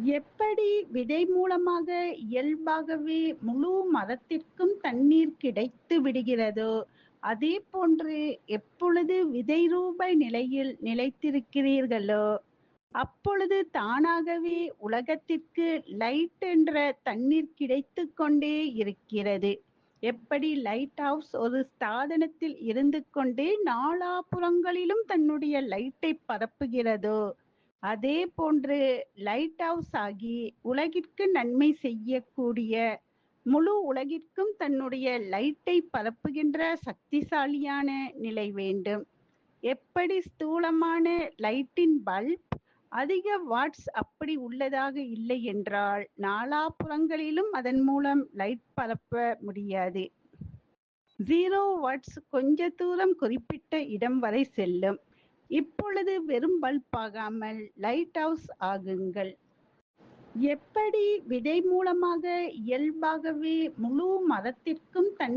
எப்படி விதை மூலமாக இயல்பாகவே முழு மரத்திற்கும் தண்ணீர் கிடைத்து விடுகிறதோ அதே போன்று எப்பொழுது விதை ரூப நிலையில் நிலைத்திருக்கிறீர்களோ அப்பொழுது தானாகவே உலகத்திற்கு லைட் என்ற தண்ணீர் கிடைத்து கொண்டே இருக்கிறது. எப்படி லைட் ஹவுஸ் ஒரு ஸ்தாதனத்தில் இருந்து கொண்டே நாலாபுறங்களிலும் தன்னுடைய லைட்டை பரப்புகிறதோ அதே போன்று லைட் ஹவுஸ் ஆகி உலகிற்கு நன்மை செய்யக்கூடிய முழு உலகிற்கும் தன்னுடைய லைட்டை பரப்புகின்ற சக்திசாலியான நிலை வேண்டும். எப்படி ஸ்தூலமான லைட்டின் பல்ப் அதிக வாட்ஸ் அப்படி உள்ளதாக இல்லை என்றால் நாலாபுறங்களிலும் அதன் மூலம் லைட் பரப்ப முடியாது. ஜீரோ வாட்ஸ் கொஞ்ச தூரம் குறிப்பிட்ட இடம் வரை செல்லும். இப்பொழுது வெறும் பல்ப் ஆகாமல் லைட் ஹவுஸ் ஆகுங்கள். எப்படி விதை மூலமாக இயல்பாகவே முழு மரத்திற்கும் தன்